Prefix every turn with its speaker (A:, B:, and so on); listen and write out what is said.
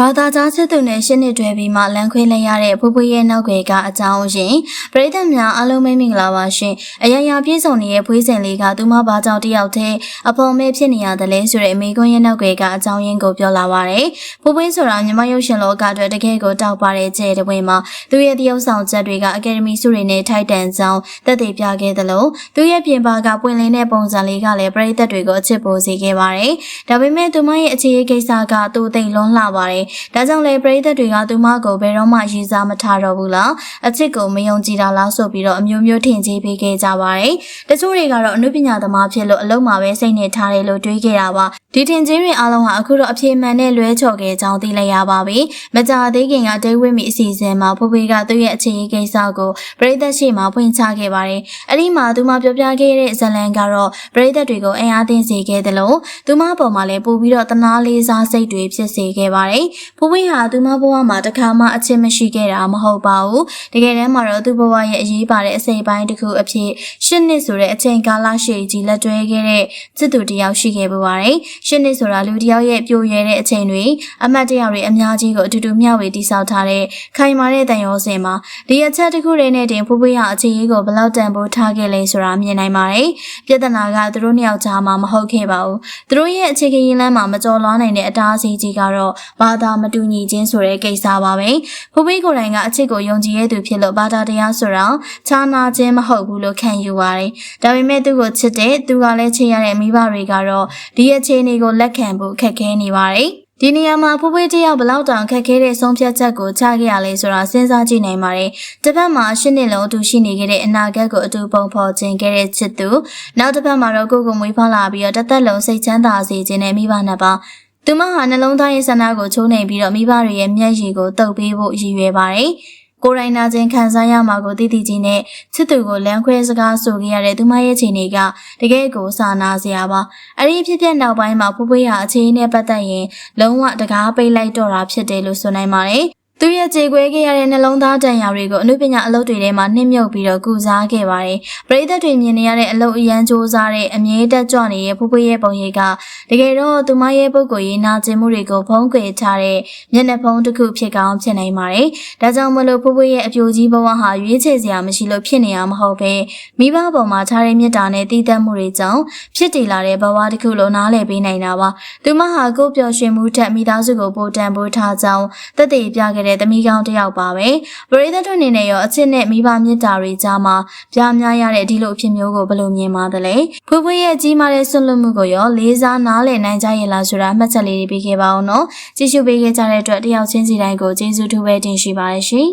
A: ဘာသာကြားချစ်သူနဲ့ရှစ်နှစ်တွဲပြီးမှလမ်းခွေးလိုက်ရတဲ့ဖိုးဖွေးရဲ့နောက်ွယ်ကအကြောင်းရင်းပရိသတ်များအားလုံးပဲမင်္ဂလာပါရှင်အရာရာပြည့်စုံနေတဲ့ဖွေးစင်လေးကသူမဘာကြောင့်တယောက်တည်းအဖော်မဲဖြစ်နေရတယ်လဲဆိုတဲ့အမေကွန်းရဲ့နောက်ွယ်ကအကြောင်းရင်းကိုပြောလာပါရယ်ဖိုးဖွေးဆိုတာမြမရုပ်ရှင်လောကအတွက်တကယ်ကိုတောက်ပါတဲ့ကျဲတဲ့ဝင်မှာသူရဲ့တရုပ်ဆောင်ချက်တွေကအကယ်ဒမီဆုတွေနဲ့ထိုက်တန်ကြောင်းတက်တည်ပြခဲ့သလိုသူရဲ့ပြင်ပကပွင့်လင်းတဲ့ပုံစံလေးကလည်းပရိသတ်တွေကိုအချစ်ပိုစေခဲ့ပါတယ်ဒါပေမဲ့သူမရဲ့အခြေအကိစ္စကသူ့သိမ့်လွန်းလှပါတယ်ဒါကြောင့်လေပရိသတ်တွေကသူမကိုဘယ်တော့မှရေးစားမထားတော့ဘူးလားအချစ်ကိုမယုံကြည်တာလားဆိုပြီးတော့အမျိုးမျိုးထင်ကြီးပေးခဲ့ကြပါတယ်တချို့တွေကတော့အနုပညာသမားဖြစ်လို့အလုံးမှာပဲစိတ်နဲ့ထားတယ်လို့တွေးခဲ့တာပါဒီထင်ကြီးတွေအားလုံးဟာအခုတော့အပြေမှန်နဲ့လွဲချော်ခဲ့ကြောင်းသိလိုက်ရပါပြီမကြာသေးခင်ကဒိတ်ဝိမီအစီအစဉ်မှာဖိုးဖေးကသူ့ရဲ့အခြေအကိစ္စကိုပရိသတ်ရှိမှဖွင့်ချခဲ့ပါတယ်အဲ့ဒီမှာသူမပြောပြခဲ့တဲ့ဇလန်ကတော့ပရိသတ်တွေကိုအင်အားသင်းစေခဲ့တယ်လို့သူမပေါ်မှာလည်းပို့ပြီးတော့တနာလေးစားစိတ်တွေဖြစ်စေခဲ့ပါတယ်ဖိုးဖေးဟာသူမဘဝမှာတခါမှအချစ်မရှိခဲ့တာမဟုတ်ပါဘူးတကယ်တမ်းမှာတော့သူ့ဘဝရဲ့အရေးပါတဲ့အစိပ်ပိုင်းတစ်ခုအဖြစ်ရှစ်နှစ်ဆိုတဲ့အချိန်ကာလရှည်ကြီးလက်တွဲခဲ့တဲ့စစ်သူတစ်ယောက်ရှိခဲ့ပူပါတယ်ရှစ်နှစ်ဆိုတာလူတစ်ယောက်ရဲ့ပြိုရဲတဲ့အချိန်တွေအမတ်တရတွေအများကြီးကိုအတူတူမျှဝေတည်ဆောက်ထားတဲ့ခိုင်မာတဲ့တန်ရောစင်မှာဒီအချက်တစ်ခုတွေနဲ့တင်ဖိုးဖွေးဟာအခြေရေးကိုဘယ်လောက်တန်ဖိုးထားခဲ့လဲဆိုတာမြင်နိုင်ပါတယ်ပြဿနာကသူတို့နှစ်ယောက်ကြားမှာမဟုတ်ခဲ့ပါဘူးသူတို့ရဲ့အခြေခံရင်းလမ်းမှာမကျော်လွှားနိုင်တဲ့အတားအဆီးကြီးကတော့ဘာသာမတူညီခြင်းဆိုတဲ့ကိစ္စပါပဲဖိုးဖွေးကိုယ်တိုင်ကအချစ်ကိုယုံကြည်ရသူဖြစ်လို့ဘာသာတရားဆိုတော့ခြားနာခြင်းမဟုတ်ဘူးလို့ခံယူပါတယ်ဒါပေမဲ့သူ့ကိုချစ်တဲ့သူကလည်းချစ်ရတဲ့မိဘတွေကတော့ဒီအခြေအနေကိုလက်ခံဖို့ခက်ခဲနေပါတယ်ဒီနေရာမှာဖိုးဖွေးတယောက်ဘလောက်တောင်ခက်ခဲတဲ့ဆုံးဖြတ်ချက်ကိုချခဲ့ရလဲဆိုတာစဉ်းစားကြည့်နိုင်ပါတယ်။တစ်ဖက်မှာရှစ်နှစ်လုံးအတူရှိနေခဲ့တဲ့အနာဂတ်ကိုအတူပုံဖော်ခြင်းခဲ့တဲ့ချစ်သူနောက်တစ်ဖက်မှာတော့ကိုယ်ကိုမွေးဖွားလာပြီးတော့တစ်သက်လုံးစိတ်ချမ်းသာစေခြင်းနဲ့မိဘနှစ်ပါးသူမဟာနှလုံးသားရဲ့ဆန္ဒကိုချိုးနှိမ်ပြီးတော့မိဘတွေရဲ့မျက်ရည်ကိုတုပ်ပေးဖို့ရည်ရွယ်ပါတယ်။ ကိုရိုင်းနာချင်းခံစားရမှာကိုတည်တည်ကြီးနဲ့ချစ်သူကိုလမ်းခွဲစကားဆိုခဲ့ရတဲ့သူမရဲ့ချိန်တွေကတကယ်ကိုစာနာစရာပါအဲ့ဒီဖြစ်ဖြစ်နောက်ပိုင်းမှာဖူးဖွေးဟာအခြေအနေနဲ့ပတ်သက်ရင်လုံးဝတကားပိတ်လိုက်တော့တာဖြစ်တယ်လို့ဆိုနိုင်ပါတယ် သူရဲ့ကြေကွဲခဲ့ရတဲ့နှလုံးသားတန်ရာတွေကိုအနုပညာအလုပ်တွေထဲမှာနှိမ့်မြုပ်ပြီးတော့ကုစားခဲ့ပါတယ်။ပရိသတ်တွေမြင်နေရတဲ့အလုပ်အရန်စ조사တဲ့အမြဲတက်ကြွနေတဲ့ဖူးဖွေးရဲ့ပုံရိပ်ကတကယ်တော့သူမရဲ့ပုဂ္ဂိုလ်ရေးနာကျင်မှုတွေကိုဖုံးကွယ်ထားတဲ့မျက်နှာဖုံးတစ်ခုဖြစ်ကောင်းဖြစ်နိုင်ပါတယ်။ဒါကြောင့်မလို့ဖူးဖွေးရဲ့အပြိုကြီးဘဝဟာရွေးချယ်စရာမရှိလို့ဖြစ်နေရမဟုတ်ပဲမိဘပေါ်မှာထားတဲ့မေတ္တာနဲ့တည်တတ်မှုတွေကြောင့်ဖြစ်တည်လာတဲ့ဘဝတစ်ခုလုံးနားလည်ပေးနိုင်တာပါ။သူမဟာကိုယ်ပျော်ရွှင်မှုထက်မိသားစုကိုပိုတန်ဖိုးထားကြောင်းသက်သေပြခဲ့တဲ့သမီးကောင်းတစ်ယောက်ပါပဲပရိသတ်တို့အနေနဲ့ရောအချစ်နဲ့မိဘမြတ်တာတွေကြားမှာပြားများရတဲ့ဒီလိုအဖြစ်မျိုးကိုဘယ်လိုမြင်ပါသလဲဖွေးဖွေးရဲ့ကြီးမားတဲ့ဆွလွတ်မှုကိုရောလေးစားနားလည်နိုင်ကြရဲ့လားဆိုတာမှတ်ချက်လေးတွေပေးခဲ့ပါအောင်နော်ကြည့်ရှုပေးခဲ့ကြတဲ့အတွက်တယောက်ချင်းစီတိုင်းကိုကျေးဇူးထူးပဲတင်ရှိပါရရှင်